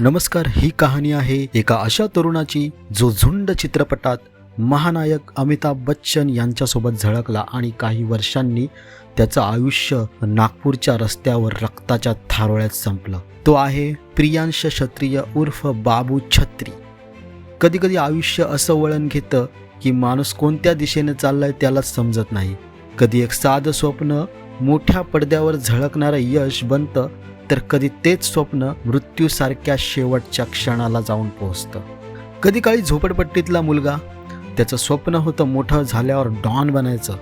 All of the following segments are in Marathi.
नमस्कार ही कहाणी आहे एका अशा तरुणाची जो झुंड चित्रपटात महानायक अमिताभ बच्चन यांच्यासोबत झळकला आणि काही वर्षांनी त्याचं आयुष्य नागपूरच्या रस्त्यावर रक्ताच्या थारोळ्यात संपलं. तो आहे प्रियांश क्षत्रिय उर्फ बाबू छत्री. कधी कधी आयुष्य असं वळण घेतं की माणूस कोणत्या दिशेने चाललाय त्यालाच समजत नाही. कधी एक साधं स्वप्न मोठ्या पडद्यावर झळकणारं यश बनतं तर कधी तेच स्वप्न मृत्यूसारख्या शेवटच्या क्षणाला जाऊन पोहोचतं. कधी काळी झोपडपट्टीतला मुलगा त्याचं स्वप्न होतं मोठं झाल्यावर डॉन बनायचं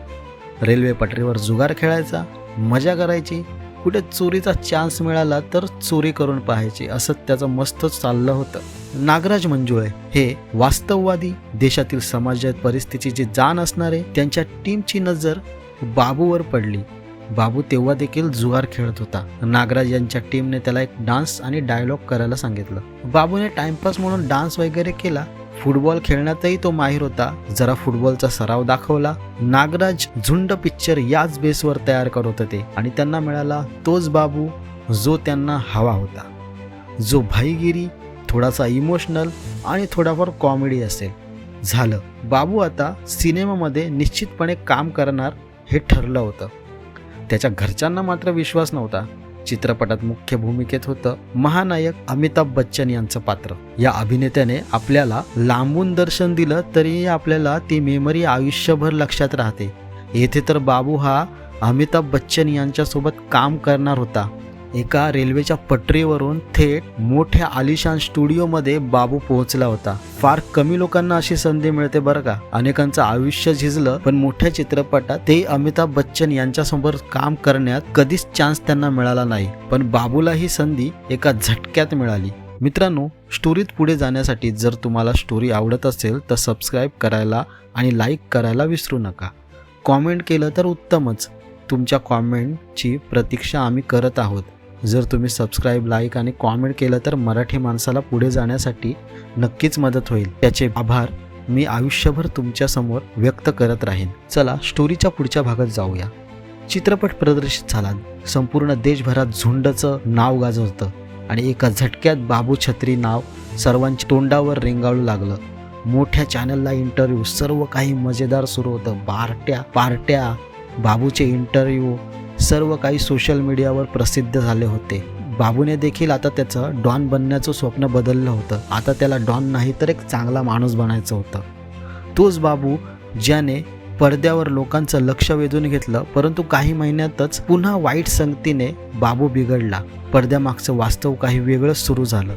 रेल्वे पटरीवर जुगार खेळायचा मजा करायची कुठे चोरीचा चान्स मिळाला तर चोरी करून पाहायची असं त्याचं मस्त चाललं होतं. नागराज मंजुळे हे वास्तववादी देशातील समाजात परिस्थितीची जाण असणारे त्यांच्या टीमची नजर बाबूवर पडली. बाबू तेव्हा देखील जुगार खेळत होता. नागराज यांच्या टीमने त्याला एक डान्स आणि डायलॉग करायला सांगितलं. बाबूने टाइमपास म्हणून डान्स वगैरे केला. फुटबॉल खेळण्यातही तो माहीर होता. जरा फुटबॉलचा सराव दाखवला. नागराज झुंड पिक्चर याच बेसवर तयार करत होते आणि त्यांना मिळाला तोच बाबू जो त्यांना हवा होता. जो भाईगिरी थोडासा इमोशनल आणि थोडाफार कॉमेडी असेल. झालं. बाबू आता सिनेमामध्ये निश्चितपणे काम करणार हे ठरलं होतं. त्याच्या घरच्यांना मात्र विश्वास नव्हता. चित्रपटात मुख्य भूमिकेत होतं महानायक अमिताभ बच्चन यांचं पात्र. या अभिनेत्याने आपल्याला लांबून दर्शन दिलं तरीही आपल्याला ती मेमरी आयुष्यभर लक्षात राहते. येथे तर बाबू हा अमिताभ बच्चन यांच्यासोबत काम करणार होता. एका रेल्वेच्या पटरीवरून थेट मोठ्या आलिशान स्टुडिओमध्ये बाबू पोहोचला होता. फार कमी लोकांना अशी संधी मिळते बरं का? अनेकांचं आयुष्य झिजलं पण मोठ्या चित्रपटात ते अमिताभ बच्चन यांच्यासमोर काम करण्यात कधीच चान्स त्यांना मिळाला नाही. पण बाबूला ही संधी एका झटक्यात मिळाली. मित्रांनो स्टोरीत पुढे जाण्यासाठी जर तुम्हाला स्टोरी आवडत असेल तर सबस्क्राईब करायला आणि लाईक करायला विसरू नका. कॉमेंट केलं तर उत्तमच. तुमच्या कॉमेंटची प्रतीक्षा आम्ही करत आहोत. जर तुम्ही सबस्क्राईब लाईक आणि कॉमेंट केलं तर मराठी माणसाला पुढे जाण्यासाठी नक्कीच मदत होईल. त्याचे आभार. मी आयुष्यभर तुमच्यासमोर व्यक्त करत राहीन. चला स्टोरीच्या पुढच्या भागात जाऊया. चित्रपट प्रदर्शित झाला. संपूर्ण देशभरात झुंडचं नाव गाजवतं आणि एका झटक्यात बाबू छत्री नाव सर्वांच्या तोंडावर रेंगाळू लागलं. मोठ्या चॅनलला इंटरव्ह्यू सर्व काही मजेदार सुरू होतं. बारट्या पार्ट्या बाबूचे इंटरव्ह्यू सर्व काही सोशल मीडियावर प्रसिद्ध झाले होते. बाबूने देखील आता त्याचं डॉन बनण्याचं स्वप्न बदललं होतं. आता त्याला डॉन नाही तर एक चांगला माणूस बनायचं होतं. तोच बाबू ज्याने पडद्यावर लोकांचं लक्ष वेधून घेतलं परंतु काही महिन्यातच पुन्हा वाईट संगतीने बाबू बिघडला. पडद्यामागचं वास्तव काही वेगळंच सुरू झालं.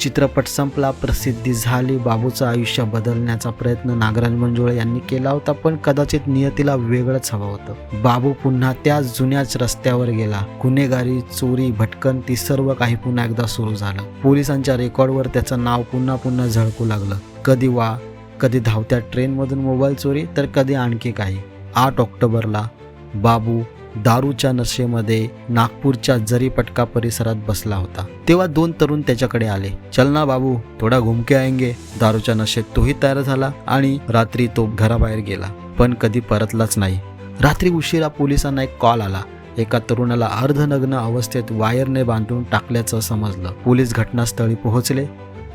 चित्रपट संपला प्रसिद्धी झाली बाबूचं आयुष्य बदलण्याचा प्रयत्न नागराज मंजुळे यांनी केला होता पण कदाचित नियतीला वेगळंच हवं होतं. बाबू पुन्हा त्याच जुन्याच रस्त्यावर गेला. गुन्हेगारी चोरी भटकन ती सर्व काही पुन्हा एकदा सुरू झालं. पोलिसांच्या रेकॉर्डवर त्याचं नाव पुन्हा पुन्हा झळकू लागलं. कधी वा कधी धावत्या ट्रेनमधून मोबाईल चोरी तर कधी आणखी काही. आठ ऑक्टोबरला बाबू दारूच्या नशेमध्ये नागपूरच्या जरीपटका परिसरात बसला होता. तेव्हा दोन तरुण त्याच्याकडे आले. चल ना बाबू थोडा घुमके आएंगे. दारूच्या नशेत तोही तयार झाला आणि रात्री तो घराबाहेर गेला. पण कधी परतलाच नाही. रात्री उशिरा पोलिसांना एक कॉल आला. एका तरुणाला अर्धनग्न अवस्थेत वायरने बांधून टाकल्याचं समजलं. पोलीस घटनास्थळी पोहोचले.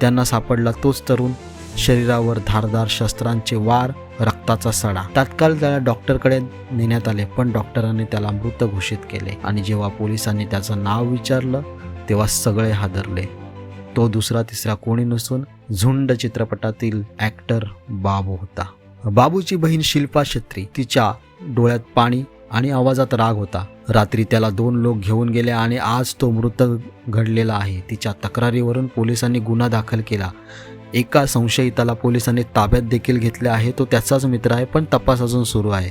त्यांना सापडला तोच तरुण. शरीरावर धारदार शस्त्रांचे वार रक्ताचा सडा. तात्काळ त्याला डॉक्टरकडे नेण्यात आले पण डॉक्टरांनी त्याला मृत घोषित केले. आणि जेव्हा पोलिसांनी त्याचं नाव विचारलं तेव्हा सगळे हादरले. तो दुसरा तिसरा कोणी नसून झुंड चित्रपटातील ॲक्टर बाबू होता. बाबूची बहीण शिल्पा छत्री. तिच्या डोळ्यात पाणी आणि आवाजात राग होता. रात्री त्याला दोन लोक घेऊन गेले आणि आज तो मृत घडलेला आहे. तिच्या तक्रारीवरून पोलिसांनी गुन्हा दाखल केला. एका संशयिताला पोलिसांनी ताब्यात देखील घेतले आहे तो त्याचाच मित्र आहे पण तपास अजून सुरू आहे.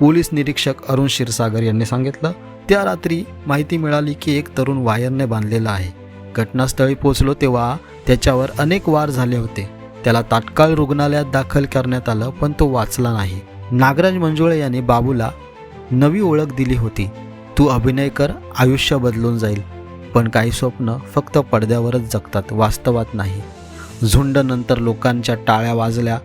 पोलीस निरीक्षक अरुण क्षीरसागर यांनी सांगितलं त्या रात्री माहिती मिळाली की एक तरुण वायरने बांधलेला आहे. घटनास्थळी पोचलो तेव्हा त्याच्यावर अनेक वार झाले होते. त्याला तात्काळ रुग्णालयात दाखल करण्यात आलं पण तो वाचला नाही. नागराज मंजुळे यांनी बाबूला नवी ओळख दिली होती. तू अभिनय कर आयुष्य बदलून जाईल पण काही स्वप्न फक्त पडद्यावरच जगतात वास्तवात नाही. झुंडनंतर लोकांच्या टाळ्या वाजल्या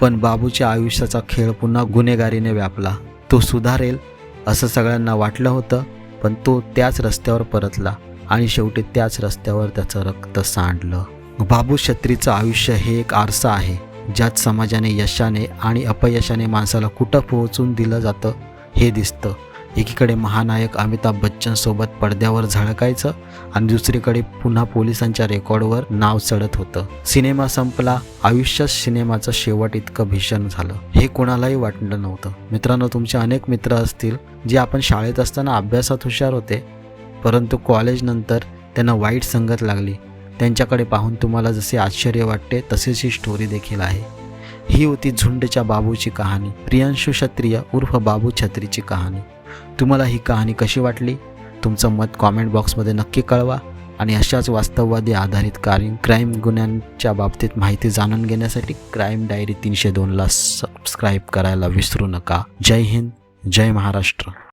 पण बाबूच्या आयुष्याचा खेळ पुन्हा गुन्हेगारीने व्यापला. तो सुधारेल असं सगळ्यांना वाटलं होतं पण तो त्याच रस्त्यावर परतला आणि शेवटी त्याच रस्त्यावर त्याचं रक्त सांडलं. बाबू छत्रीचं आयुष्य हे एक आरसा आहे ज्यात समाजाने यशाने आणि अपयशाने माणसाला कुठं पोहोचून दिलं जातं हे दिसतं. एकीकडे महानायक अमिताभ बच्चनसोबत पडद्यावर झळकायचं आणि दुसरीकडे पुन्हा पोलिसांच्या रेकॉर्डवर नाव चढत होतं. सिनेमा संपला आयुष्यात सिनेमाचं शेवट इतकं भीषण झालं. हे कोणालाही वाटलं नव्हतं. मित्रांनो तुमचे अनेक मित्र असतील जे आपण शाळेत असताना अभ्यासात हुशार होते परंतु कॉलेजनंतर त्यांना वाईट संगत लागली. त्यांच्याकडे पाहून तुम्हाला जसे आश्चर्य वाटते तसेच ही स्टोरी देखील आहे. ही होती झुंडच्या बाबूची कहाणी. प्रियांशु क्षत्रिय उर्फ बाबू छत्रीची कहाणी. तुम्हाला ही कहाणी कशी वाटली? तुमचं मत कॉमेंट बॉक्समध्ये नक्की कळवा आणि अशाच वास्तववादी आधारित कार्य क्राईम गुन्ह्यांच्या बाबतीत माहिती जाणून घेण्यासाठी क्राईम डायरी तीनशे दोनला सबस्क्राईब करायला विसरू नका. जय हिंद जय महाराष्ट्र.